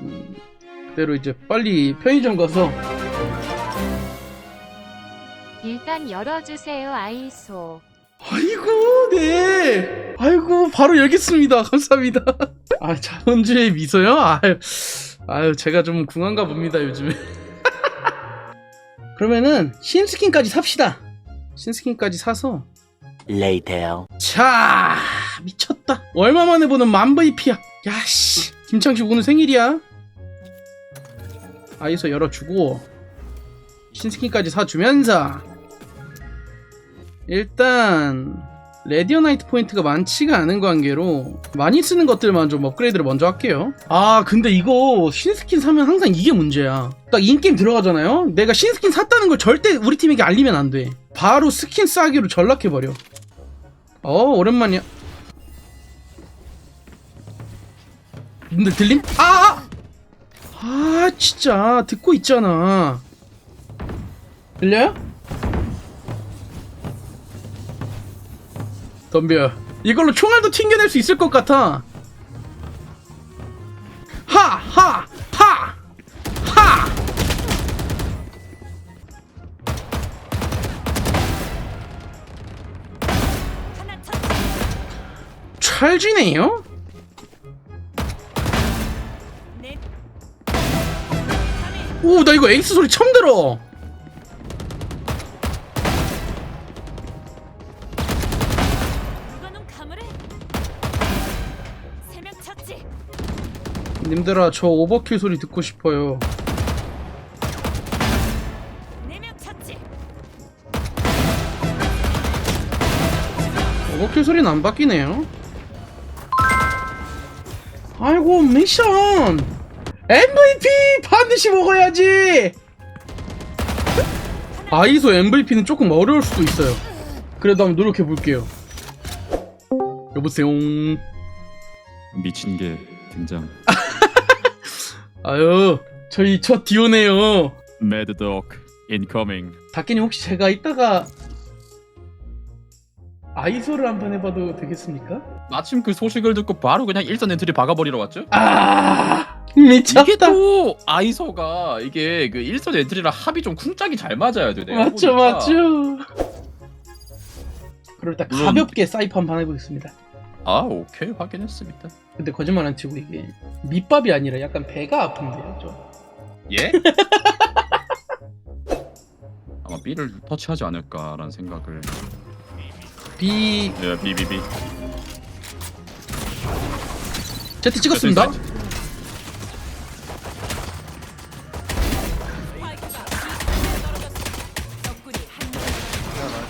음, 그대로 이제 빨리 편의점 가서 일단 열어주세요 아이소. 아이고 네. 아이고 바로 열겠습니다. 감사합니다. 아 자본주의 미소요? 아유 아유 제가 좀 궁한가 봅니다 요즘에. 그러면은 신스킨까지 삽시다. 신스킨까지 사서. Later. 자 미쳤다. 얼마 만에 보는 만VP야 야씨. 김창식 오늘 생일이야 아이소 열어주고 신스킨까지 사주면서 일단 레디어나이트 포인트가 많지가 않은 관계로 많이 쓰는 것들만 좀 업그레이드를 먼저 할게요. 아 근데 이거 신스킨 사면 항상 이게 문제야. 딱 인게임 들어가잖아요? 내가 신스킨 샀다는 걸 절대 우리 팀에게 알리면 안 돼. 바로 스킨 싸기로 전락해버려. 어 오랜만이야. 님들 들림? 아! 아 진짜 듣고 있잖아 들려요? 덤벼 이걸로 총알도 튕겨낼 수 있을 것 같아 하! 하! 하! 하! 찰지네요? 오, 나 이거 에이스 소리 처음 들어. 님들아, 저 오버킬 소리 듣고 싶어요. 찾지. 오버킬 소리는 안 바뀌네요. 아이고, 미션! MVP! 반드시 먹어야지! 아이소 MVP는 조금 어려울 수도 있어요. 그래도 한번 노력해 볼게요. 여보세요. 미친 게 등장. 아유, 저희 첫 디오네요. 매드독 인커밍. 다키님 혹시 제가 이따가 아이소를 한번 해봐도 되겠습니까? 마침 그 소식을 듣고 바로 그냥 일선 엔트리 박아버리러 왔죠? 아 미쳤다. 또 아이소가 이게 그 일선 엔트리랑 합이 좀 쿵짝이 잘 맞아야 돼. 내가 맞죠 보니까. 맞죠. 때 물론- 가볍게 사이프 한번 해보겠습니다. 아 오케이 확인했습니다. 근데 거짓말 안 치고 이게 밑밥이 아니라 약간 배가 아픈데요 좀. 예? 아마 B를 터치하지 않을까라는 생각을. B 예, B B B. Z 찍었습니다.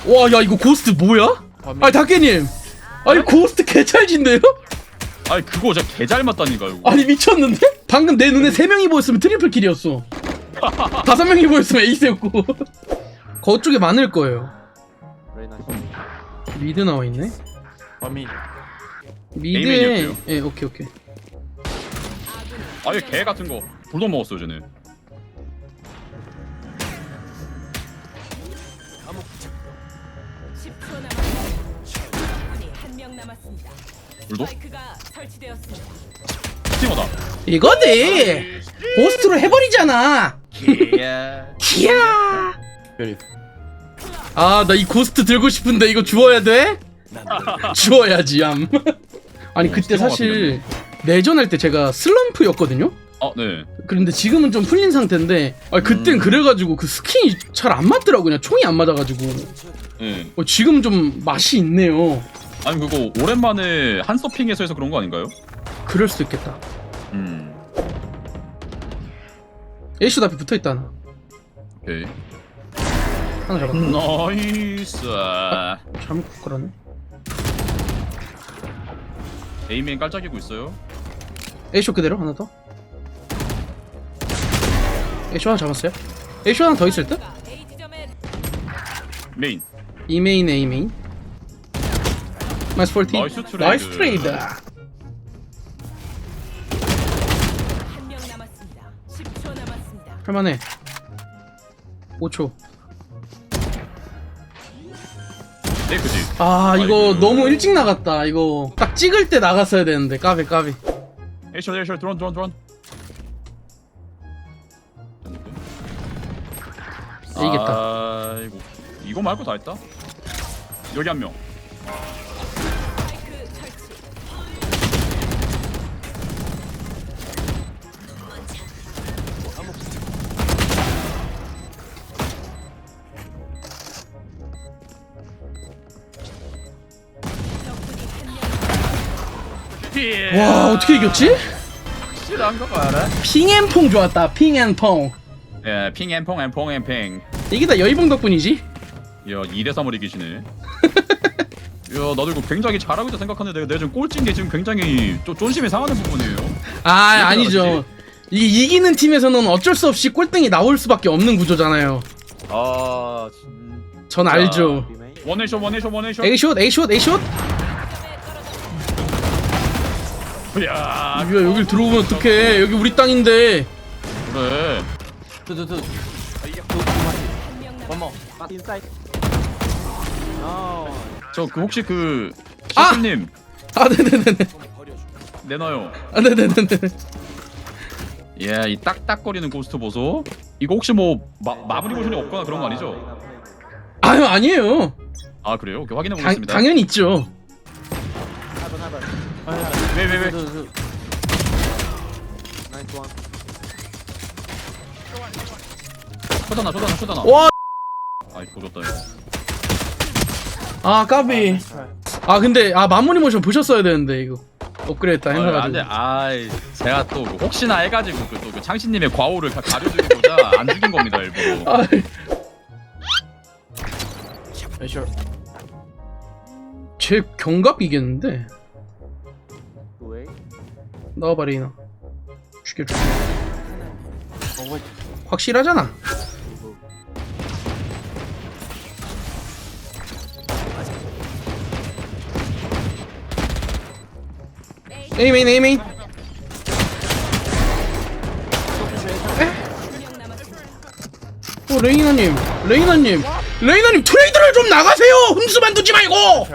와 야 이거 고스트 뭐야? 아니 다케님. 아니 고스트 개찰진데요? 아니 그거 진짜 개잘 맞다니까 이거. 아니 미쳤는데? 방금 내 눈에 세 명이 보였으면 트리플 킬이었어. 다섯 명이 보였으면 에이스였고. 거쪽에 많을 거예요. 미드 나와 있네. 미드에 A맨이었고요. 예 오케이 오케이. 아얘 개 같은 거. 불도 먹었어요 쟤네. 스파이크가 설치되었습니다. 스팅어다. 이거지. 고스트로 해버리잖아. 개야. 기야. 아 나 이 고스트 들고 싶은데 이거 주워야 돼? 주워야지 얌. 아니 그때 사실 내전할 때 제가 슬럼프였거든요. 아 네. 그런데 지금은 좀 풀린 상태인데 아 그땐 음. 그래가지고 그 스킨이 잘 안 맞더라고 그냥 총이 안 맞아가지고 예. 어, 지금 좀 맛이 있네요. 아니 그거 오랜만에 한 서핑에서 해서 그런 거 아닌가요? 그럴 수도 있겠다. 음. 에이쇼 앞에 붙어 있다 하나. 오케이. 하나 잡았다. 나이스. 잘못 걸었네. 에이맨 깔짝이고 있어요. 에이쇼 그대로 하나 더. 에이쇼 하나 잡았어요. 에이쇼 하나 더 있을 듯? 메인. E 메인 A 메인. 마이스 40 나이스 트레이드. 나이스 트레이드 5초 네 그지. 아 이거 아이고. 너무 일찍 나갔다 이거 딱 찍을 때 나갔어야 되는데 까비 까비 에셔, 에셔, 드론 드론 드론. 이겼다. 아이고 이거 말고 다 했다. 여기 한 명. 와 어떻게 이겼지? 확실한 거 봐라. 핑앤퐁 좋았다 핑앤퐁 예, 핑 앤퐁 앤퐁 앤팽. 이게 다 여의봉 덕분이지 야 2대 3을 이기시네. 야 나도 이거 굉장히 잘하고 있다 생각하는데 내가, 지금 꼴찌인 게 지금 굉장히 좀 쫀심이 상하는 부분이에요. 아왜 아니죠 그러지? 이 이기는 팀에서는 어쩔 수 없이 꼴등이 나올 수밖에 없는 구조잖아요 아 진. 전 알죠 원해쇼 원해쇼 원해쇼. A숏 A숏 야야 여길 들어오면 어떡해 여기 우리 땅인데 그래. Two, two, two. 한명 남았습니다. One more. Back inside. No. 저그 혹시 그 아! 시스님 아 네네네네 내놔요. 아 네네네네 예, 이 딱딱거리는 고스트 보소. 이거 혹시 뭐 마, 마무리 모션이 없거나 그런 거 아니죠? 아유 아니에요 아 그래요? 오케이 확인해 당, 보겠습니다. 당연히 있죠. 왜 왜 왜? Two, two, two. Nice one. 초다나 초다나 초다나. 와 아이 보졌다 이거. 아 까비 Try. 아 근데 아 마무리 모션 보셨어야 되는데 이거 업그레이드 아, 해가지고 안돼. 아이 제가 또그 혹시나 해가지고 그 또그 그 창신님의 과오를 가- 가려드리고자 안 죽인 겁니다 일부러. 아. 제 경갑 A. 나와봐 레이나 Oh wait. 확실하잖아 에이 메인 에이 메인 한명 남았습니다. 어 레이나님 레이나님 레이나님 트레이드를 좀 나가세요 흠수만 두지 말고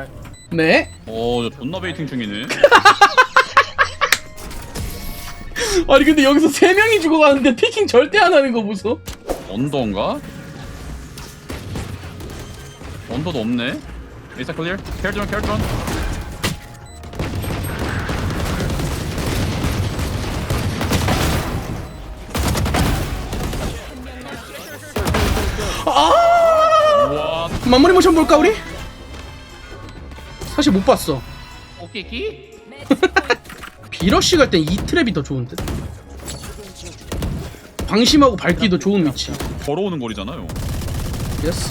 네 어, 저 존나 베이팅 중이네. 아니 근데 여기서 세 명이 죽어가는데 피킹 절대 안 하는 거 보소 언더인가? 언더도 없네. 이사 클리어. 캐리전 캐리전. 아. 마무리 모션 볼까 우리? 사실 못 봤어? 매치 포인트. 비러쉬 갈 땐 이 트랩이 더 좋은 듯? 방심하고 밟기도 좋은 위치. 걸어오는 거리잖아요. 예스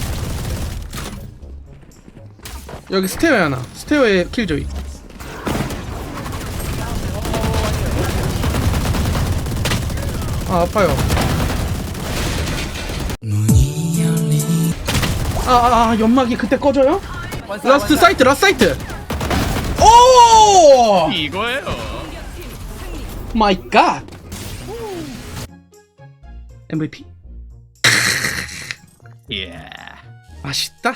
여기 스테어에 하나. 스테어에 킬조이. 아 아파요. 아아 아, 연막이 그때 꺼져요? 라스트 사이트 라스트 사이트! 오! 이거예요. 마이 갓 MVP 예. 맛있다